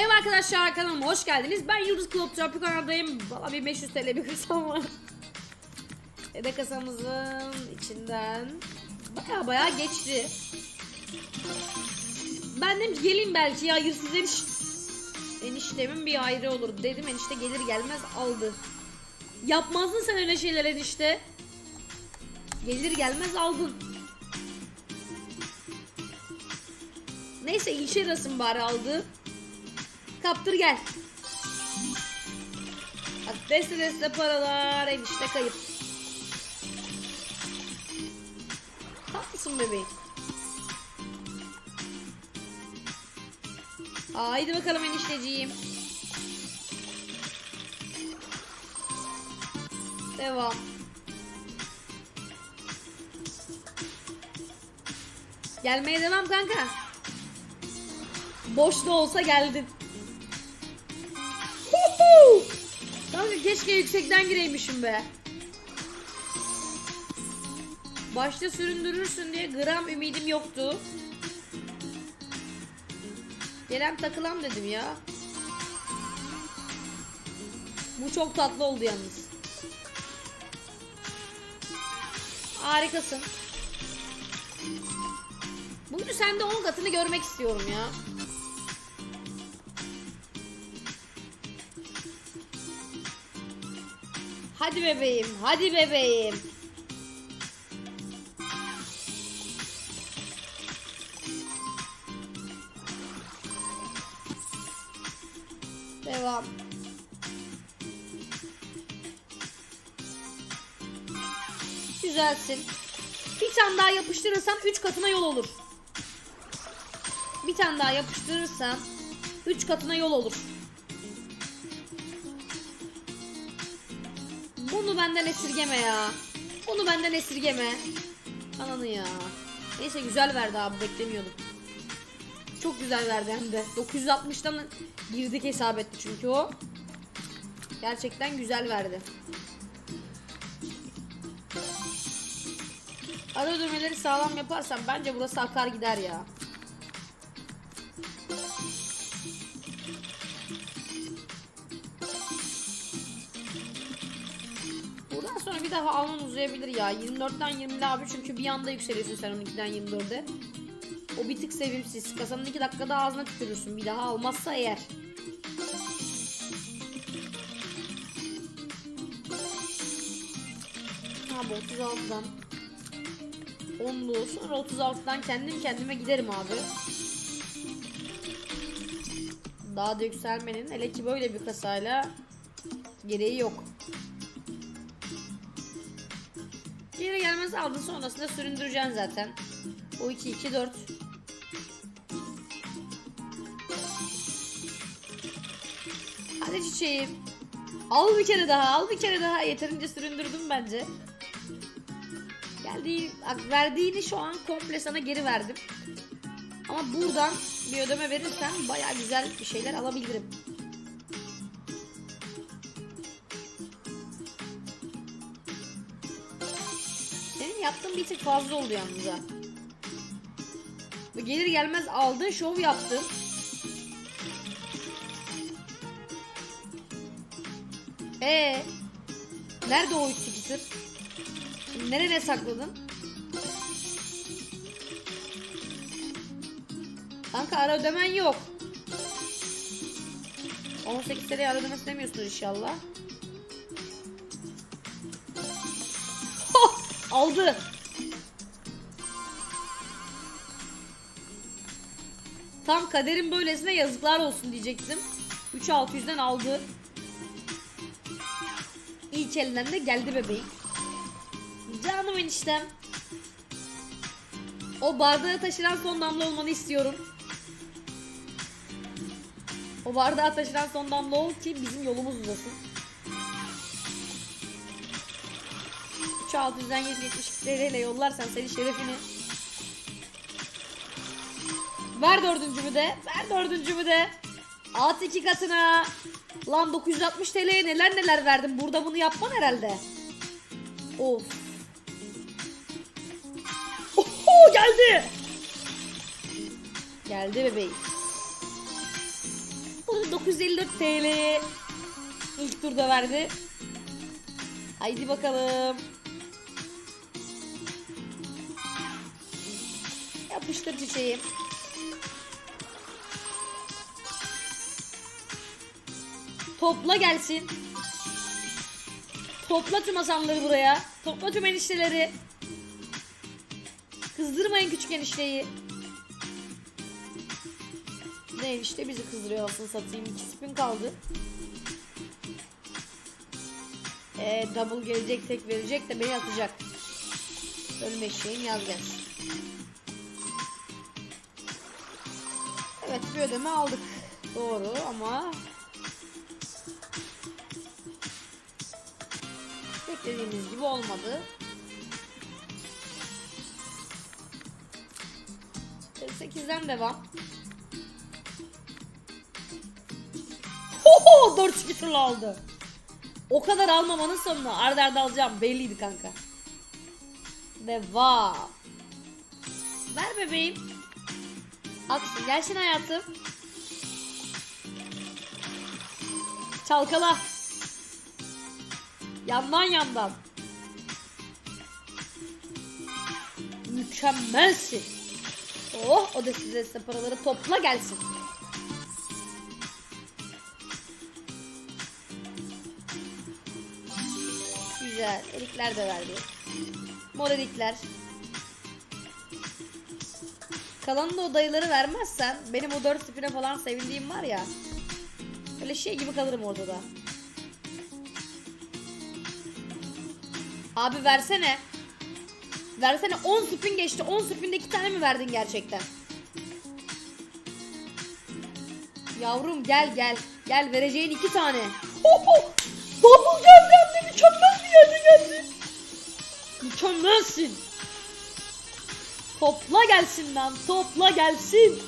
Merhaba arkadaşlar kanalıma hoş geldiniz. Ben Yıldız Club Tropic kanaldayım. Valla bir 500 TL bir kasam var. Dede kasamızın içinden baya baya geçti. Ben dedim ki geleyim belki ya hayırsız eniş... eniştemin bir ayrı olur dedim. Enişte gelir gelmez aldı. Yapmazdın sen öyle şeyler enişte. Gelir gelmez aldın. Neyse ilçe arasın bari aldı. Kaptır gel. Bak deste deste paralar enişte kayıp. Tatlısın bebeğim. Haydi bakalım enişteciğim. Devam. Gelmeye devam kanka. Boş da olsa geldin. Keşke yüksekten gireymişim be. Başta süründürürsün diye gram ümidim yoktu. Gelen takılam dedim ya. Bu çok tatlı oldu yalnız. Harikasın. Bugün sende 10 katını görmek istiyorum ya. Hadi bebeğim, hadi bebeğim. Devam. Güzelsin. Bir tane daha yapıştırırsan 3 katına yol olur. Bir tane daha yapıştırırsan 3 katına yol olur. Bunu benden esirgeme ya. Bunu benden esirgeme. Ananı ya. Neyse güzel verdi abi beklemiyordum. Çok güzel verdi hem de. 960'dan girdik hesap etti çünkü o. Gerçekten güzel verdi. Ara ödemeleri sağlam yaparsam bence burası akar gider ya. Bir daha alman uzayabilir ya. 24'ten 20'de abi çünkü bir anda yükseliyorsun sen 12'den 24'e. O bir tık sevimsiz. Kasanın 2 dakikada ağzına tükürürsün bir daha almazsa eğer. Abi 36'dan 10'lu sonra 36'dan kendim kendime giderim abi. Daha da yükselmenin hele ki böyle bir kasayla gereği yok. Geri gelmez aldın sonrasında süründüreceksin zaten. O 2 2 4. Hadi çiçeğim. Al bir kere daha, al bir kere daha. Yeterince süründürdüm bence. Geldiği, verdiğini şu an komple sana geri verdim. Ama buradan bir ödeme verirsen baya güzel bir şeyler alabilirim. Yaptığın bir tık fazla oldu yalnız ha. Gelir gelmez aldın şov yaptın. Ee, nerede o 3 skiter? Nereye sakladın? Kanka ara ödemen yok. 18 TL ara ödeme istemiyorsunuz inşallah. Aldı. Tam kaderin böylesine yazıklar olsun diyecektim. 3600'den aldı. İlk elinden de geldi bebeğim. Canım eniştem. O bardağı taşıran son damla olmanı istiyorum. O bardağı taşıran son damla ol ki bizim yolumuz uzasın. 3600'den 772 TL ile yollarsan senin şerefini. Ver dördüncümü de. Ver dördüncümü de. At iki katına. Lan 960 TL'ye neler neler verdim. Burada bunu yapman herhalde. Of. Oho geldi. Geldi bebeğim. Bunu 954 TL ilk turda verdi. Haydi bakalım. Yapıştır çiçeğim. Topla gelsin. Topla tüm asanları buraya. Topla tüm enişteleri. Kızdırmayın küçük enişteyi. Ne enişte bizi kızdırıyor aslında satayım. İki spin kaldı. Ee, double gelecek tek verecek de beni atacak. Ölme eşeğim yaz gelsin. Evet bir ödeme aldık. Doğru ama beklediğimiz gibi olmadı. 8'den devam. Hoho 4 skitter aldı. O kadar almamanın sonuna arda arda alacağım belliydi kanka. Devam. Ver bebeğim. Aksın gelsin hayatım. Çalkala. Yandan yandan. Mükemmelsin. Oh o da size size paraları topla gelsin. Güzel. Erikler de verdi. Mor erikler. Kalanın da o dayıları vermezsen benim o dört tipine falan sevindiğim var ya. Öyle şey gibi kalırım ortada. Abi versene. Versene 10 spin geçti. 10 spinde 2 tane mi verdin gerçekten? Yavrum gel gel. Gel vereceğin 2 tane. Hoho! Double geldi hem de mükemmel bir yerde geldi. Mükemmelsin. Topla gelsin lan. Topla gelsin.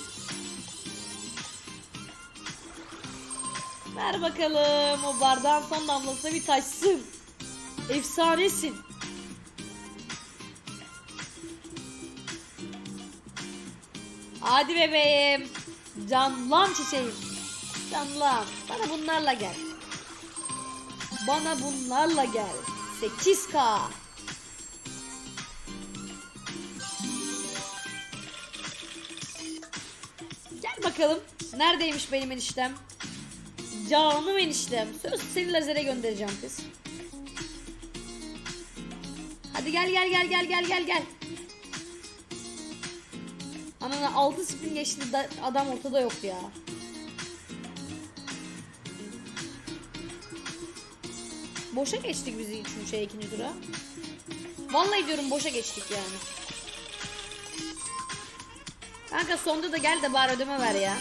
Ver bakalım o bardağın son damlasına bir taşsın. Efsanesin. Hadi bebeğim. Canlan çiçeğim. Canlan. Bana bunlarla gel. Bana bunlarla gel. 8K. Gel bakalım. Neredeymiş benim eniştem? Canım eniştem. Söz seni lazere göndereceğim kız. Hadi gel gel gel gel gel gel gel. Anana 6 spin geçti da adam ortada yok ya. Boşa geçtik biz üçüncü şey ikinci tura. Vallahi diyorum boşa geçtik yani. Kanka sonda da gel de bari ödeme ver ya.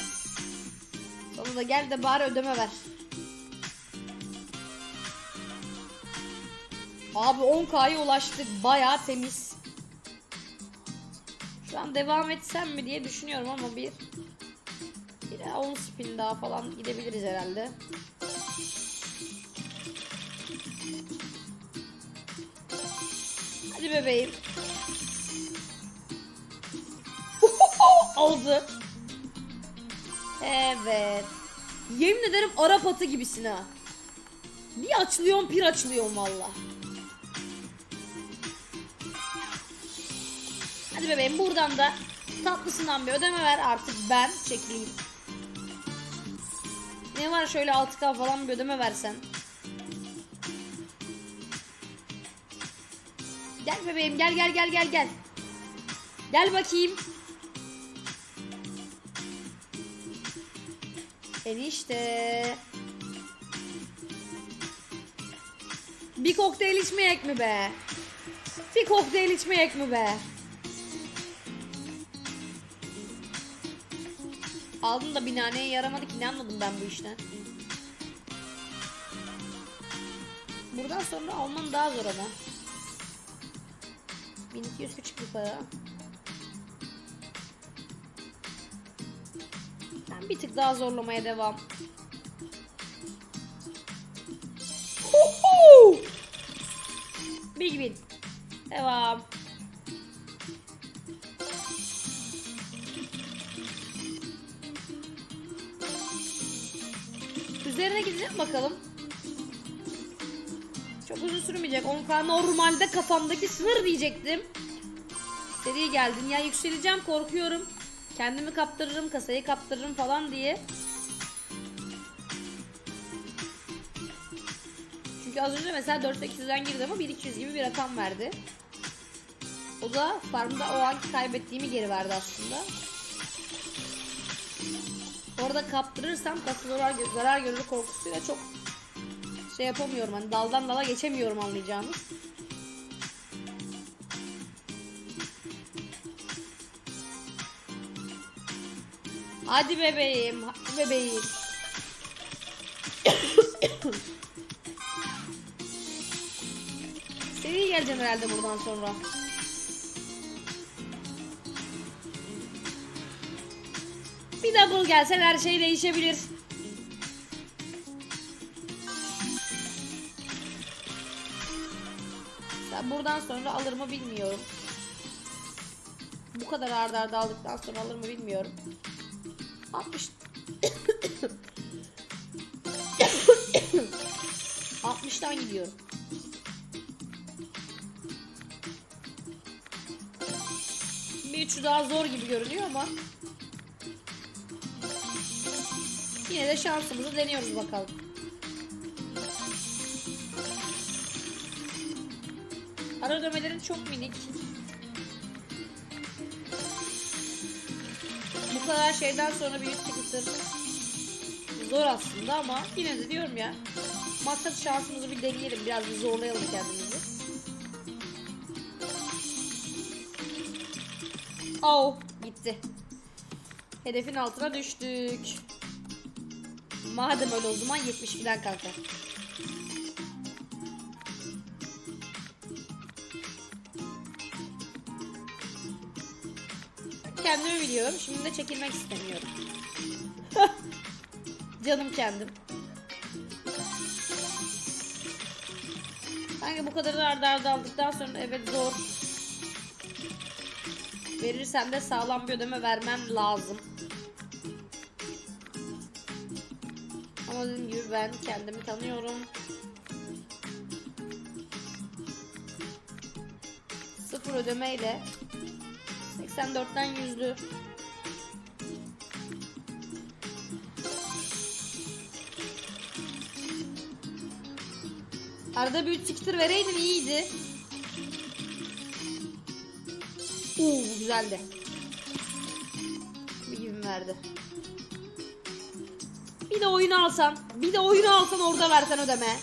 Sonunda da gel de bari ödeme ver. Abi 10K'ya ulaştık. Bayağı temiz. Şu an devam etsem mi diye düşünüyorum ama bir bir daha 10 spin daha falan gidebiliriz herhalde. Hadi bebeğim. Oldu. Evet. Yemin ederim Arap atı gibisin ha. Bir açlıyorum bir açlıyorum valla. Hadi bebeğim buradan da tatlısından bir ödeme ver artık ben çekileyim. Ne var şöyle 6K falan bir ödeme versen. Gel bebeğim gel gel gel gel gel. Gel bakayım. Enişte. Bir kokteyl içmeyek mi be? Bir kokteyl içmeyek mi be? Aldım da binaneye yaramadı ki ne anladım ben bu işten. Buradan sonra almam daha zor ama. 1200 küçük bir para. Ben bir tık daha zorlamaya devam. Big win. Devam. Üzerine gideceğim bakalım. Çok uzun sürmeyecek. 10k normalde kafamdaki sınır diyecektim. Seri geldin. Ya yükseleceğim korkuyorum. Kendimi kaptırırım, kasayı kaptırırım falan diye. Çünkü az önce mesela 4-8'den girdi ama 1-200 gibi bir rakam verdi. O da farmda o anki kaybettiğimi geri verdi aslında. Orada kaptırırsam kasa zarar, zarar görür korkusuyla çok şey yapamıyorum. Hani daldan dala geçemiyorum anlayacağınız. Hadi bebeğim, hadi bebeğim. Seri geleceğim herhalde buradan sonra. Bir double gelsen her şey değişebilir. Mesela buradan sonra alır mı bilmiyorum. Bu kadar arda arda aldıktan sonra alır mı bilmiyorum. 60 60'tan gidiyorum. Bir üçü daha zor gibi görünüyor ama yine de şansımızı deniyoruz bakalım. Ara ödemelerim çok minik. Bu kadar şeyden sonra bir tıkıtır. Zor aslında ama yine de diyorum ya. Maksat şansımızı bir deneyelim. Biraz bir zorlayalım kendimizi. Oh gitti. Hedefin altına düştük. Madem öyle o zaman 72'den kanka. Kendimi biliyorum. Şimdi de çekilmek istemiyorum. Canım kendim. Sanki bu kadar arda arda aldıktan sonra evet zor. Verirsem de sağlam bir ödeme vermem lazım. Ben kendimi tanıyorum. Sıfır ödemeyle 84'ten yüzlü. Arada bir 3 siktir vereydin iyiydi. Oo güzeldi. Bir gibi verdi. Bir de oyunu alsan, bir de oyunu alsan orada versen ödeme.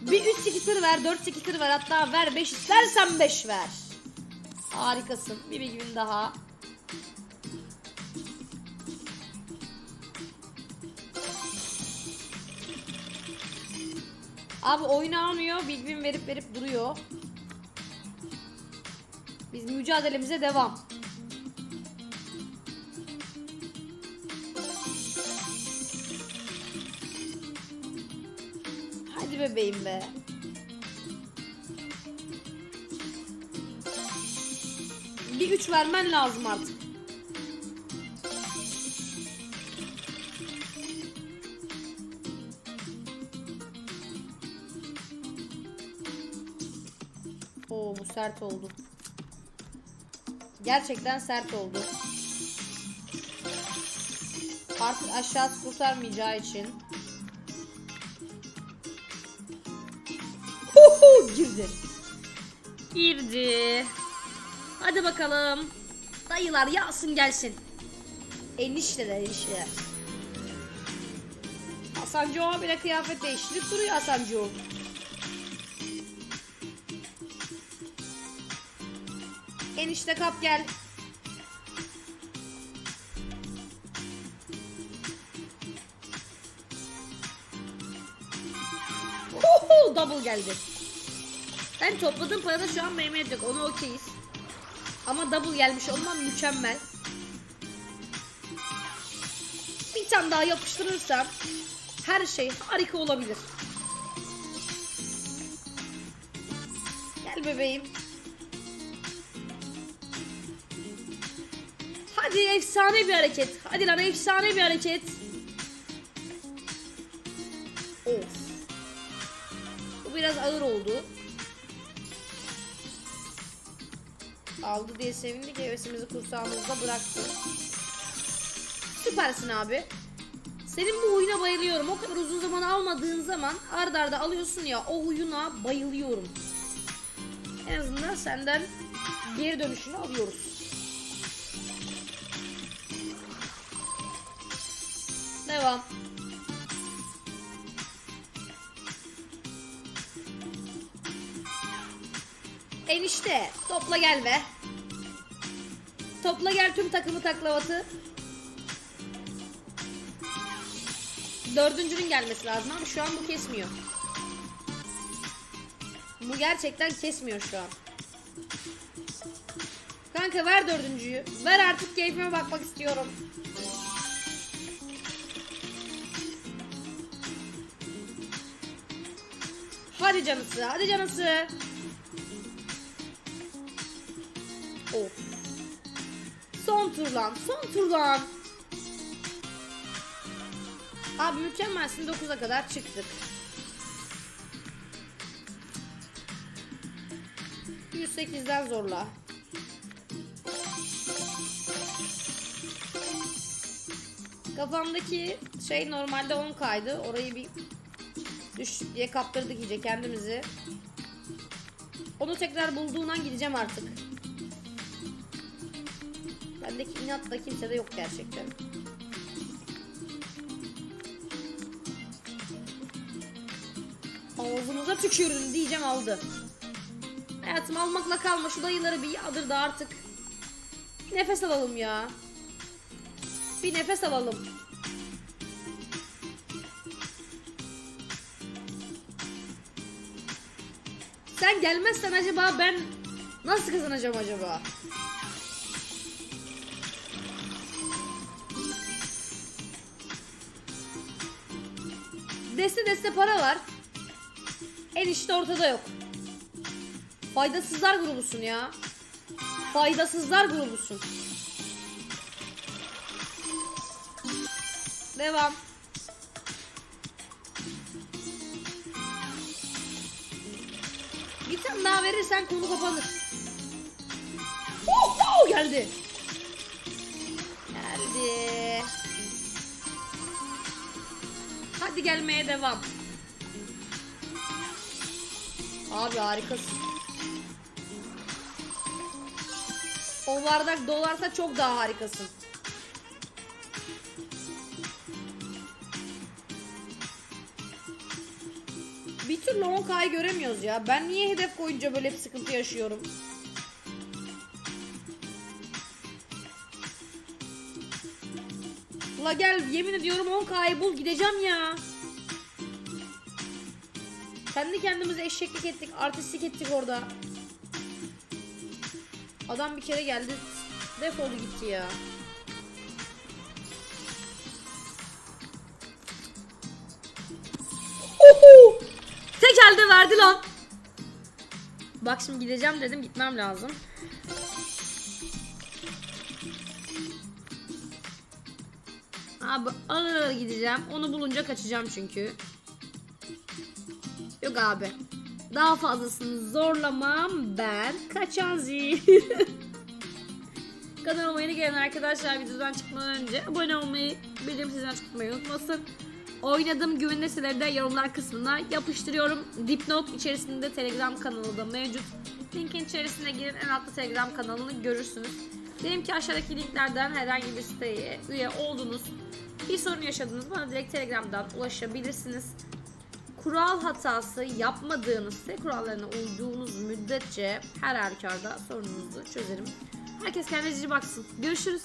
Bir 3 skitter ver, 4 skitter ver hatta ver 5 istersen 5 ver. Harikasın. Bir gün daha. Abi oyunu almıyor. Big win verip verip duruyor. Biz mücadelemize devam. Hadi bebeğim be. Bir üç vermen lazım artık. Oo bu sert oldu. Gerçekten sert oldu. Artık aşağısı kurtarmayacağı için. Huhu, girdi. Girdi. Hadi bakalım. Dayılar yağsın gelsin. Enişteler enişteler. Hasancı o bile kıyafet değiştirip duruyor Hasancı o. Enişte kap gel. Geldi. Ben topladığım parada şu an Mehmet yok. Onu okeyiz. Ama double gelmiş olmam mükemmel. Bir tane daha yapıştırırsam her şey harika olabilir. Gel bebeğim. Hadi efsane bir hareket. Hadi lan efsane bir hareket. Biraz ağır oldu. Aldı diye sevindik. Hevesimizi kursağımızda bıraktı. Süpersin abi. Senin bu huyuna bayılıyorum. O kadar uzun zaman almadığın zaman ard arda alıyorsun ya o huyuna bayılıyorum. En azından senden geri dönüşünü alıyoruz. Devam. Enişte topla gel be. Topla gel tüm takımı taklavatı. Dördüncünün gelmesi lazım ama şu an bu kesmiyor. Bu gerçekten kesmiyor şu an. Kanka ver dördüncüyü. Ver artık keyfime bakmak istiyorum. Hadi canısı, hadi canısı. Of. Son tur lan, son tur lan. Abi mükemmelsin 9'a kadar çıktık. 108'den zorla. Kafamdaki şey normalde 10 kaydı. Orayı bir düştük diye kaptırdık iyice kendimizi. Onu tekrar bulduğundan gideceğim artık. Bendeki inat da kimsede yok gerçekten. Ağzımıza tükürdün diyeceğim aldı. Hayatım almakla kalma şu dayıları bir yadır da artık. Bir nefes alalım ya. Bir nefes alalım. Sen gelmezsen acaba ben nasıl kazanacağım acaba? Deste deste para var. Enişte ortada yok. Faydasızlar grubusun ya. Faydasızlar grubusun. Devam. Bir tane daha verirsen konu kapanır. Oh, oh, geldi. Hadi gelmeye devam. Abi harikasın. O bardak dolarsa çok daha harikasın. Bir türlü 10K'yı göremiyoruz ya. Ben niye hedef koyunca böyle bir sıkıntı yaşıyorum? La gel yemin ediyorum 10K'yı bul gideceğim ya. Kendi kendimize eşeklik ettik, artistlik ettik orada. Adam bir kere geldi, defolu gitti ya. Oho! Tek elde verdi lan. Bak şimdi gideceğim dedim, gitmem lazım. Abi ağır gideceğim. Onu bulunca kaçacağım çünkü. Yok abi. Daha fazlasını zorlamam ben. Kaçan zil. Kanalıma yeni gelen arkadaşlar videodan çıkmadan önce abone olmayı, bildirim sizden tutmayı unutmasın. Oynadığım güvenilir siteleri de yorumlar kısmına yapıştırıyorum. Dipnot içerisinde Telegram kanalı da mevcut. Linkin içerisine girin en altta Telegram kanalını görürsünüz. Diyelim ki aşağıdaki linklerden herhangi bir siteye üye oldunuz. Bir sorun yaşadınız bana direkt Telegram'dan ulaşabilirsiniz kural hatası yapmadığınız site kurallarına uyduğunuz müddetçe her halükarda sorununuzu çözerim. Herkes kendine cici baksın. Görüşürüz.